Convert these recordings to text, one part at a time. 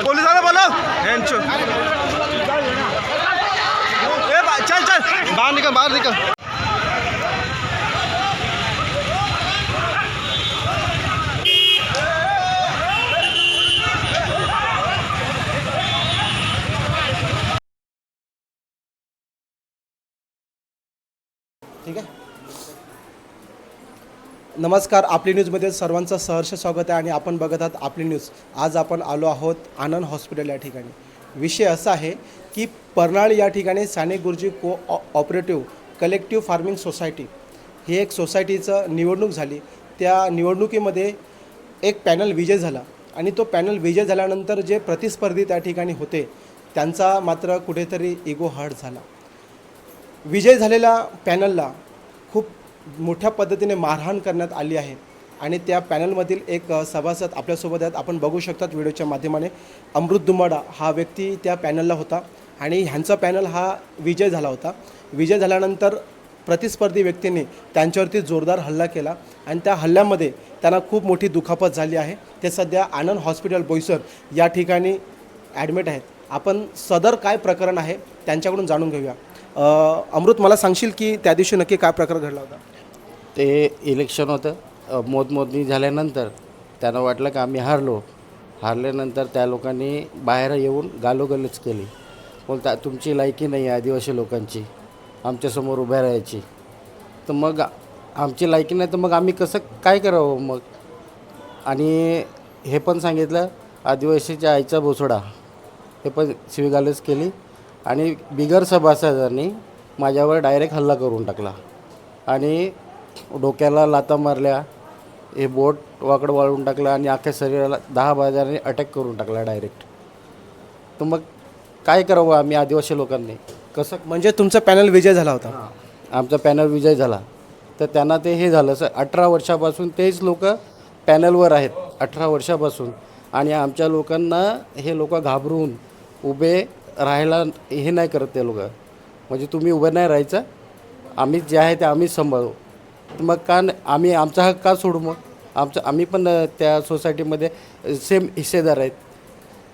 पोलिसांना बोलव. यांचं. ए चल चल. बाहेर निघा बाहेर निघा. ठीक आहे? नमस्कार आपली न्यूजमध्ये सर्वांचं सहर्ष स्वागत आहे आणि आपण बघत आहात आपली न्यूज. आज आपण आलो आहोत आनंद हॉस्पिटल या ठिकाणी. विषय असा आहे की पर्नाळी या ठिकाणी Sane Guruji co o operative collective farming society ही एक सोसायटीचं निवडणूक झाली. त्या निवडणुकीमध्ये एक पॅनल विजय झाला आणि तो पॅनल विजय झाल्यानंतर जे प्रतिस्पर्धी त्या ठिकाणी होते त्यांचा मात्र कुठेतरी इगो हर्ट झाला. विजय झालेल्या पॅनलला खूप मोठ्या पद्धतीने मारहाण करण्यात आली आहे. आणि त्या पॅनलमधील एक सभासद आपल्यासोबत आहेत. आपण बघू शकतात व्हिडिओच्या माध्यमाने. अमृत दुमाडा हा व्यक्ती त्या पॅनलला होता. आणि ह्यांचा पॅनल हा विजय झाला होता. विजय झाल्यानंतर प्रतिस्पर्धी व्यक्तीने त्यांच्यावरती जोरदार हल्ला केला. आणि त्या हल्ल्यामध्ये त्यांना खूप मोठी दुखापत झाली आहे. ते सध्या आनंद हॉस्पिटल बोईसर या ठिकाणी ॲडमिट आहेत. आपण सदर काय प्रकरण आहे त्यांच्याकडून जाणून घेऊया. अमृत मला सांगशील की त्या दिवशी नक्की काय प्रकार घडला होता? ते इलेक्शन होतं. अ, मोजमोजणी झाल्यानंतर त्यांना वाटलं की आम्ही हारलो. हारल्यानंतर त्या लोकांनी बाहेर येऊन गालोगलच केली. बोलता तुमची लायकी नाही आहे आदिवासी लोकांची. आमच्यासमोर उभ्या राहायची. तर मग आमची लायकी नाही तर मग आम्ही कसं काय करावं मग? आणि हे पण सांगितलं आदिवासीच्या आईचा भोसडा. हे पण शिवीगालच केली. आणि बिगर सभासदांनी माझ्यावर डायरेक्ट हल्ला करून टाकला. आणि डोक्याला लाता मारल्या हे बोट वाकड वाळून टाकलं आणि अख्ख्या शरीराला दहा बाजाराने अटॅक करून टाकला डायरेक्ट तर मग काय करावं आम्ही आदिवासी लोकांनी? कसं म्हणजे तुमचा पॅनल विजय झाला होता. आमचा पॅनल विजय झाला. तर त्यांना ते हे झालं सर अठरा वर्षापासून तेच लोक पॅनलवर आहेत अठरा वर्षापासून. आणि आमच्या लोकांना हे लोक घाबरून उभे राहायला हे नाही करत ते लोक. म्हणजे तुम्ही उभं नाही राहायचं. आम्ही जे आहे ते आम्हीच सांभाळू. मग का आम्ही आमचा हक्क का सोडू मग? आमचं आम्ही पण त्या सोसायटीमध्ये सेम हिस्सेदार आहेत.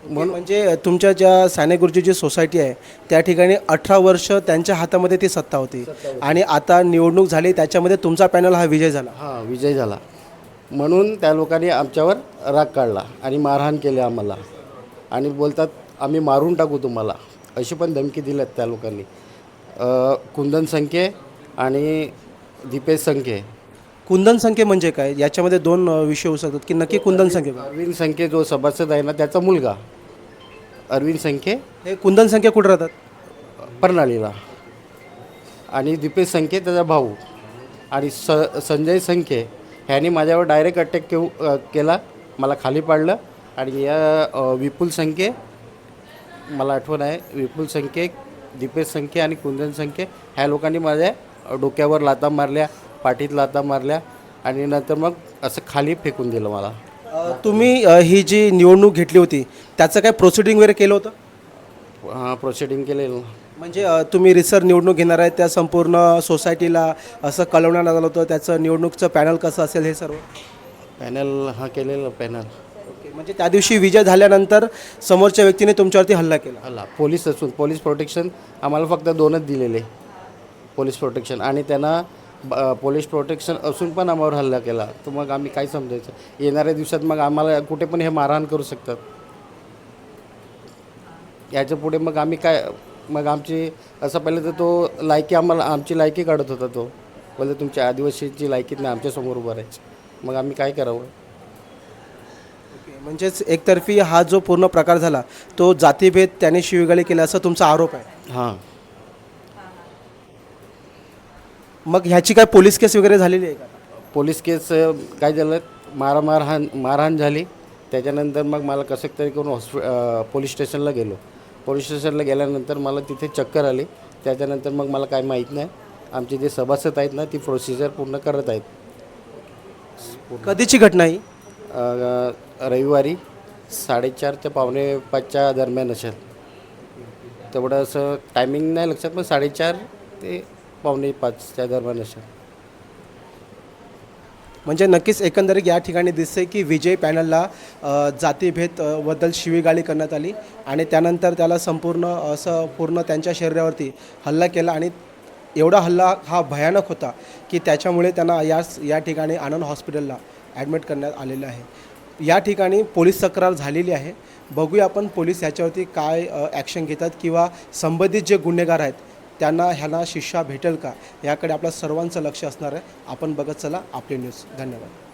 म्हणून म्हणजे तुमच्या ज्या साने गुरुजी जी सोसायटी आहे त्या ठिकाणी अठरा वर्ष त्यांच्या हातामध्ये ती सत्ता होती. आणि आता निवडणूक झाली त्याच्यामध्ये तुमचा पॅनल हा विजय झाला. हां विजय झाला. म्हणून त्या लोकांनी आमच्यावर राग काढला आणि मारहाण केली आम्हाला. आणि बोलतात आम्ही मारून टाकू तुम्हाला. अशी पण धमकी दिल्यात त्या लोकांनी. कुंदन संख्ये आणि दीपेश संख्ये कुंदन संख्ये म्हणजे काय? याच्यामध्ये दोन विषय होऊ शकतात की नक्की कुंदन संख्ये? अरविंद संख्ये जो सभासद आहे ना त्याचा मुलगा. अरविंद संख्ये हे कुंदन संख्या कुठे राहतात? परनाळीला. आणि दीपेश संख्ये त्याचा भाऊ. आणि स संजय संख्ये ह्यांनी माझ्यावर डायरेक्ट अटॅक केऊ अ, केला. मला खाली पाडलं. आणि या अ, विपुल संख्ये मला आठवण आहे विपुल संख्ये दीपेश संख्ये आणि कुंदन संख्ये ह्या लोकांनी माझ्या डोक्यावर लाता मारल्या पाठीत लाता मारल्या आणि नंतर मग असं खाली फेकून दिलं मला. तुम्ही अ, ही जी निवडणूक घेतली होती त्याचं काय प्रोसिडिंग वगैरे केलं होतं? प्रोसिडिंग केलेलं. म्हणजे अ, तुम्ही रिसर निवडणूक घेणार आहे त्या संपूर्ण सोसायटीला असं कळवण्यात आलं होतं त्याचं निवडणूकचं पॅनल कसं असेल हे सर्व? पॅनल हा केलेलं पॅनल ओके म्हणजे त्या दिवशी विजय झाल्यानंतर समोरच्या व्यक्तीने तुमच्यावरती हल्ला केला. हल्ला. पोलीस असून पोलीस प्रोटेक्शन आम्हाला फक्त दोनच दिलेले. Police protection. आणि त्यांना ब- पोलीस प्रोटेक्शन असून पण आम्हावर हल्ला केला. तर मग आम्ही काय समजायचं? येणाऱ्या दिवसात मग आम्हाला कुठे पण हे मारहाण करू शकतात. याच्यापुढे मग आम्ही काय मग आमची असं पहिले तर तो लायकी आम्हाला आमची लायकी काढत होता तो. बोलले तुमच्या आदिवासीची लायकीत नाही आमच्यासमोर उभं राहायची. मग आम्ही काय करावं? म्हणजेच एकतर्फी हा जो पूर्ण प्रकार झाला तो जातीभेद त्याने शिवीगाळी केला असा तुमचा आरोप आहे? हां. मग ह्याची काय पोलीस केस वगैरे झालेली आहे का? पोलीस केस अ, काय झालं? मारा मारहाण मारहाण झाली. त्याच्यानंतर मग मला कसं तरी करून हॉस्पि अ, पोलीस स्टेशनला गेलो. पोलीस स्टेशनला गेल्यानंतर मला तिथे चक्कर आली. त्याच्यानंतर मग मला काय माहीत नाही. आमचे जे सभासद आहेत ना ती प्रोसिजर पूर्ण करत आहेत. कधीची घटना ही? अ, रविवारी साडेचार ते पावणे पाचच्या दरम्यान असेल. तेवढं असं टायमिंग नाही लक्षात पण साडेचार ते पावणे पाचच्या दरम्यान असेल. म्हणजे नक्कीच एकंदरीत या ठिकाणी दिसते की विजय पॅनलला जातीभेदबद्दल शिवीगाळी करण्यात आली आणि त्यानंतर त्याला संपूर्ण असं पूर्ण त्यांच्या शरीरावरती हल्ला केला आणि एवढा हल्ला हा भयानक होता की त्याच्यामुळे त्यांना याच या ठिकाणी आनंद हॉस्पिटलला ॲडमिट करण्यात आलेलं आहे. या ठिकाणी पोलीस तक्रार झालेली आहे. बघूया आपण पोलीस याच्यावरती काय ॲक्शन घेतात किंवा संबंधित जे गुन्हेगार आहेत त्यांना ह्यांना शिक्षा भेटेल का? याकडे आपल्या सर्वांचं लक्ष असणार आहे. आपण बघत चला आपली न्यूज धन्यवाद.